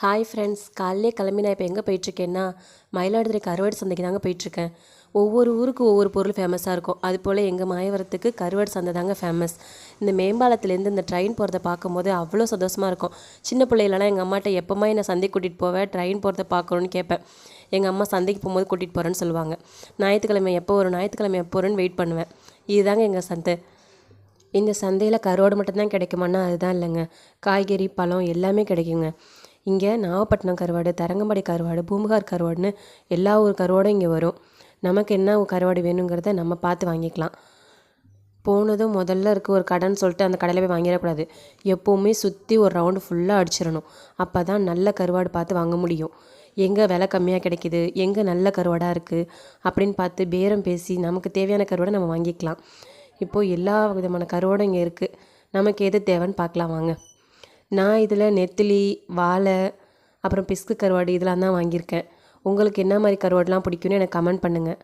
Hi friends காலையிலே கிளம்பி நான் இப்போ எங்கே போயிட்டுருக்கேன்னா மயிலாடுதுறை கருவாடு சந்தைக்கு தாங்க போயிட்டுருக்கேன். ஒவ்வொரு ஊருக்கு ஒவ்வொரு பொருள் ஃபேமஸாக இருக்கும். அது போல் எங்கள் மாயவரத்துக்கு கருவாடு சந்தை தாங்க ஃபேமஸ் இந்த மேம்பாலத்துலேருந்து இந்த ட்ரெயின் போகிறத பார்க்கும்போது அவ்வளோ சந்தோஷமாக இருக்கும். சின்ன பிள்ளைகளெல்லாம் எங்கள் அம்மாட்ட எப்போம்மா என்னை சந்தைக்கு கூட்டிகிட்டு போவேன் ட்ரெயின் போகிறத பார்க்கணுன்னு கேட்பேன். எங்கள் அம்மா சந்தைக்கு போகும்போது கூட்டிகிட்டு போகிறேன்னு சொல்லுவாங்க. ஞாயிற்றுக்கிழமை எப்போ வரும்? ஞாயிற்றுக்கிழமை எப்போ வரும்னு வெயிட் பண்ணுவேன். இதுதாங்க எங்கள் சந்தை. இந்த சந்தையில் கருவாடு மட்டும்தான் கிடைக்குமான்னா அதுதான் இல்லைங்க. காய்கறி பழம் எல்லாமே கிடைக்குங்க. இங்கே நாகப்பட்டினம் கருவாடு தரங்கம்பாடி கருவாடு பூம்புகார் கருவாடுன்னு எல்லா ஊர் கருவாடும் இங்கே வரும். நமக்கு என்ன கருவாடு வேணுங்கிறத நம்ம பார்த்து வாங்கிக்கலாம். போனதும் முதல்ல இருக்க ஒரு கடைன்னு சொல்லிட்டு அந்த கடையில் போய் வாங்கிடக்கூடாது. எப்போவுமே சுற்றி ஒரு ரவுண்டு ஃபுல்லாக அடிச்சிடணும். அப்போ தான் நல்ல கருவாடு பார்த்து வாங்க முடியும். எங்கே விலை கம்மியாக கிடைக்கிது? எங்கே நல்ல கருவாடாக இருக்குது அப்படின்னு பார்த்து பேரம் பேசி நமக்கு தேவையான கருவாடை நம்ம வாங்கிக்கலாம். இப்போது எல்லா விதமான கருவாடும் இங்கே இருக்குது நமக்கு எது தேவைன்னு பார்க்கலாம் வாங்க. நான் இதில் நெத்திலி வாழை அப்புறம் பிஸ்கு கருவாடு இதெல்லாம் தான் வாங்கியிருக்கேன். உங்களுக்கு என்ன மாதிரி கருவாடுலாம் பிடிக்கும்னு எனக்கு கமெண்ட் பண்ணுங்கள்